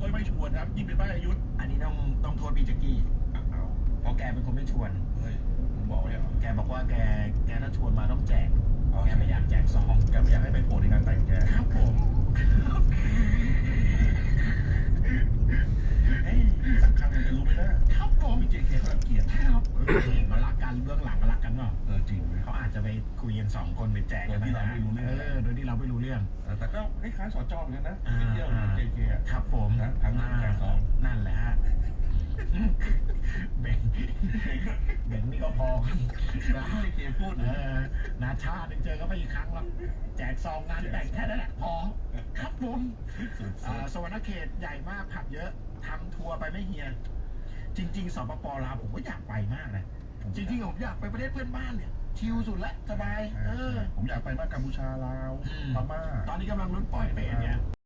ก็ไม่ชวนครับยิ่งเป็นบ้านอายุทธ์อันนี้ต้องต้องโทษพี่แจ็กกี้เอาเพราะแกเป็นคนไม่ชวน เฮ้ยผมบอกเลยเหรอแกบอกว่าแกแกถ้าชวนมาต้องแจกอ๋อแกไม่อยากแจกซองแกไม่อยากให้ไปโผล่ในงานแต่งแกครับผมเอ้ยสำคัญเลยจะรู้ไหมนะครับผมพี่เจเคเขารังเกียจครับ จจะไปคุยกันสองคนไปแจกกันโดยที่เราไม่รู้เรื่องเออโดยที่เราไม่รู้เรื่องเออแต่ก็คล้ายๆสอจอเหมือนกันนะอ่าไปเที่ยวเจเคอะครับผมนะครั้งหนึ่งแจกซอง นั่นแหละฮะเบ่งเบ่งนี่ก็พอกันแล้วที่เจเคพูดเออนาชาติเจอก็ไม่อีกครั้งแล้วแจกซองงานแต่งแค่นั้นแหละพอครับผมอ่าสวรรณเขตใหญ่มากผับเยอะทำทัวร์ไปไม่เฮีย จริง ๆสปปลาวผมก็อยากไปมากนะจริงๆผมอยากไปประเทศเพื่อนบ้านเนี่ย ชิลสุดละสบาย เออ ผมอยากไปมากกัมพูชาลาวอืม พม่า ตอนนี้กำลังลุ้นปล่อยเปรตเนี่ย